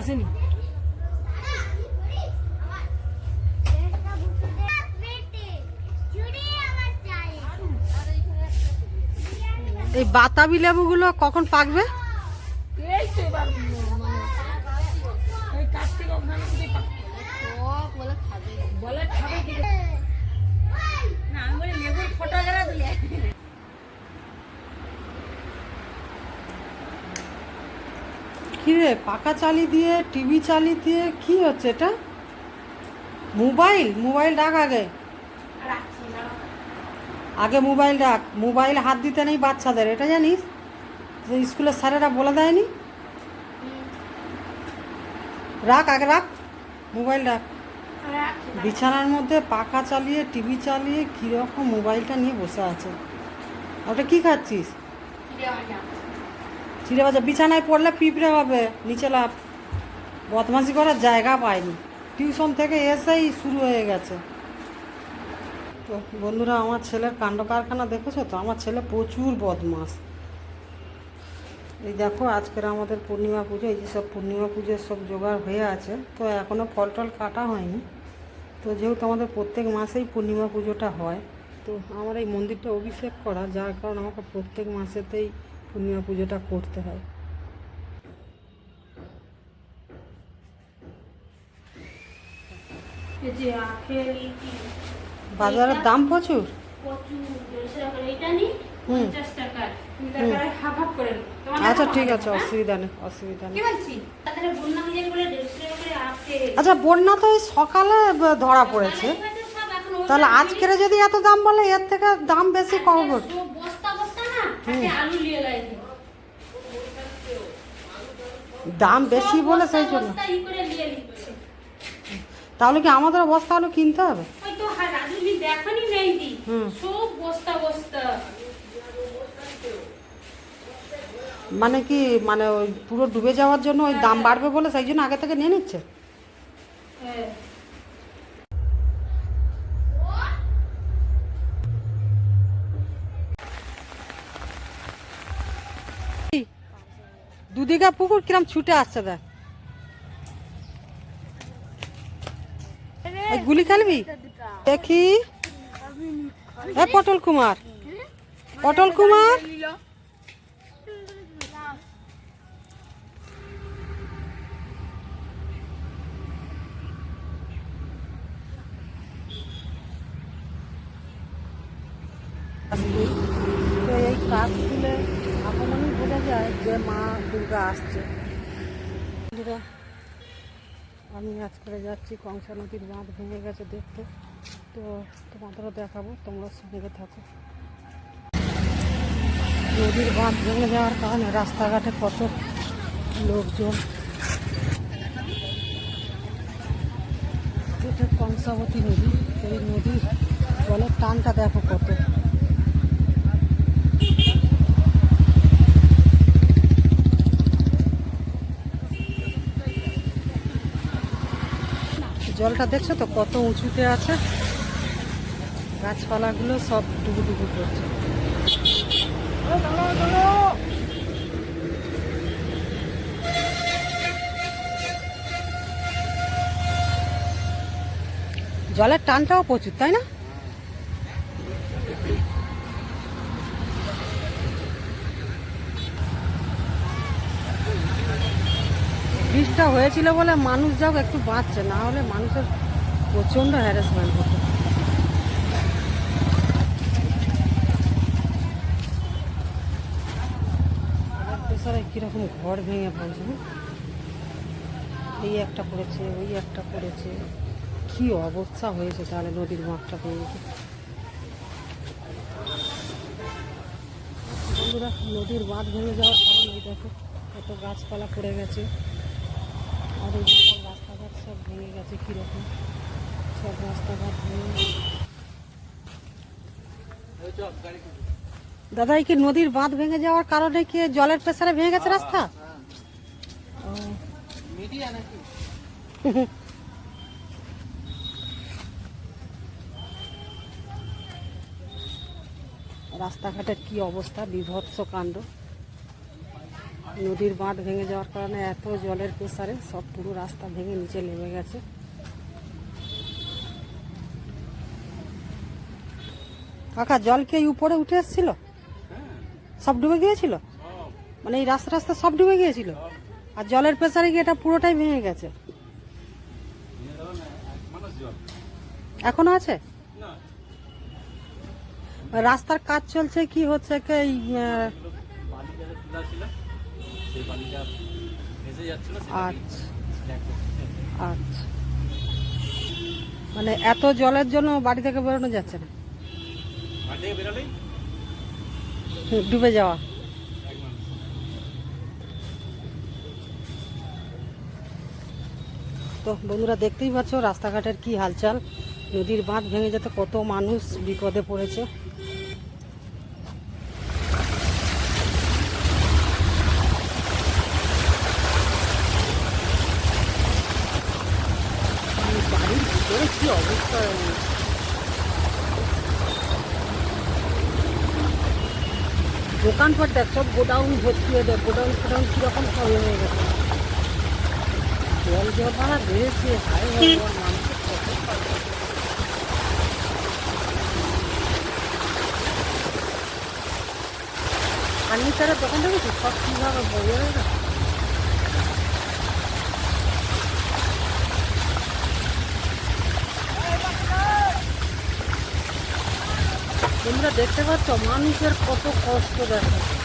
আসেনি? এই বাতাবি লেবুগুলো কখন পাকবে। বলে খাবে। না আমি বলি লেবুর ফটো দিলে কি রে, পাকা চালি দিয়ে, টিভি চালি দিয়ে, কি হচ্ছে এটা? মোবাইল? মোবাইল ডাক আগে। আগে মোবাইল ডাক। মোবাইল হাত দিতে নেই বাচ্চাদের, এটা জানিস? যে স্কুলের স্যারেরা বলে দেয়নি? রাখ, আগে রাখ। মোবাইল রাখ বিছানার মধ্যে পাখা চালিয়ে, টিভি চালিয়ে কীরকম মোবাইলটা নিয়ে বসে আছে। ওটা কি খাচ্ছিস? ফিরে আমার চিড়ে বাজা বিছানায় পড়লে পিঁপড়ে হবে নিচে লাভ বদমাশি করার জায়গা পায়নি টিউশন থেকে এসেই শুরু হয়ে গেছে। তো বন্ধুরা, আমার ছেলের কাণ্ড কারখানা দেখেছ তো? আমার ছেলে প্রচুর বদমাস এই দেখো, আজকের আমাদের পূর্ণিমা পুজো। এই সব পূর্ণিমা পুজোর সব জোগাড় হয়ে আছে। তো এখনও ফল টল কাটা হয়নি। তো যেহেতু আমাদের প্রত্যেক মাসেই পূর্ণিমা পুজোটা হয়, তো আমার এই মন্দিরটা অভিষেক করা। যার কারণে আমাকে প্রত্যেক মাসেতেই পূর্ণিমা পুজোটা করতে হয়। বাজারের দাম প্রচুর। আচ্ছা ঠিক আছে হ্যাঁ? অসুবিধা নেই অসুবিধা নেই। আচ্ছা বন্যা তো সকালে ধরা পড়েছে। তাহলে আজকের যদি এত দাম বলে এর থেকে দাম বেশি কম দাম বেশি বলে সেই জন্য। তাহলে কি আমাদের বস্তা আলু কিনতে হবে। মানে কি মানে ওই পুরো ডুবে যাওয়ার জন্য ওই দাম বাড়বে বলে সেই জন্য আগে থেকে নিয়ে নিচ্ছে হ্যাঁ। দুদিঘা পুকুর কিরম ছুটে আসছে দেখ। গুলি খেলবি? দেখি। হ্যাঁ পটল কুমার। পটল কুমার তো এই কাজ খুলে এখনই বোঝা যায় যে মা দুর্গা আসছে। আমি আজ করে যাচ্ছি কংসা নদীর বাঁধ ভেঙে গেছে দেখতে। তো তোমাদেরও দেখাবো তোমরা সঙ্গে থাকো। নদীর বাঁধ ভেঙে যাওয়ার কারণে রাস্তাঘাটে কত লোকজন। এটা কংসাবতী নদী, এই নদীর জলের টানটা দেখো কত। জলটা দেখছ তো? কত উঁচুতে আছে। গাছপালাগুলো সব ডুবু ডুবু করছে। জলের টানটাও প্রচুর, তাই না? বৃষ্টিটা হয়েছিল বলে মানুষ যাও একটু বাঁচছে, না হলে মানুষের প্রচণ্ড হ্যারাসমেন্ট হতো। কীরকম ঘর ভেঙে পড়ছে হ্যাঁ? এই একটা পড়েছে ওই একটা পড়েছে কি অবস্থা হয়েছে তাহলে নদীর বাঁধটা ভেঙেছে বন্ধুরা, নদীর বাঁধ ভেঙে যাওয়ার কারণে এই দেখো, কত গাছপালা পড়ে গেছে। আর এই রাস্তাঘাট সব ভেঙে গেছে কীরকম? সব রাস্তাঘাট ভেঙে দাদা কি নদীর বাঁধ ভেঙে যাওয়ার কারণে কি জলের প্রেসারে ভেঙে গেছে রাস্তা। রাস্তাঘাটের কি অবস্থা? বিভৎস কাণ্ড। নদীর বাঁধ ভেঙে যাওয়ার কারণে এত জলের প্রেসারে সব পুরো রাস্তা ভেঙে নিচে নেমে গেছে। কাকা, জল কি উপরে উঠে এসেছিল? সব ডুবে গিয়েছিল? মানে এই রাস্তা রাস্তা সব ডুবে গিয়েছিল? আর জলের প্রেসারে গিয়ে এটা পুরোটাই ভেঙে গেছে? এখনও আছে? রাস্তার কাজ চলছে, কি হচ্ছে, কি এই আচ্ছা। আচ্ছা। মানে এত জলের জন্য বাড়ি থেকে বেরোনো যাচ্ছে না? ডুবে যাওয়া। তো বন্ধুরা দেখতেই পাচ্ছ রাস্তাঘাটের কি হালচাল। নদীর বাঁধ ভেঙে যেতে কত মানুষ বিপদে পড়েছে। কি অবস্থা দোকানপাট দেখ, সব গোডাউন ভর্তি হয়ে দেয় গোডাউন ফোডাউন কীরকম সব হয়ে গেছে। জল জলপানা বেড়েছে হায় মানুষের। ফার্নিচারের দোকান দেখেছি সব কীভাবে বয়ে গেছে? তোমরা দেখতে পাচ্ছ মানুষের কত কষ্ট দেখো।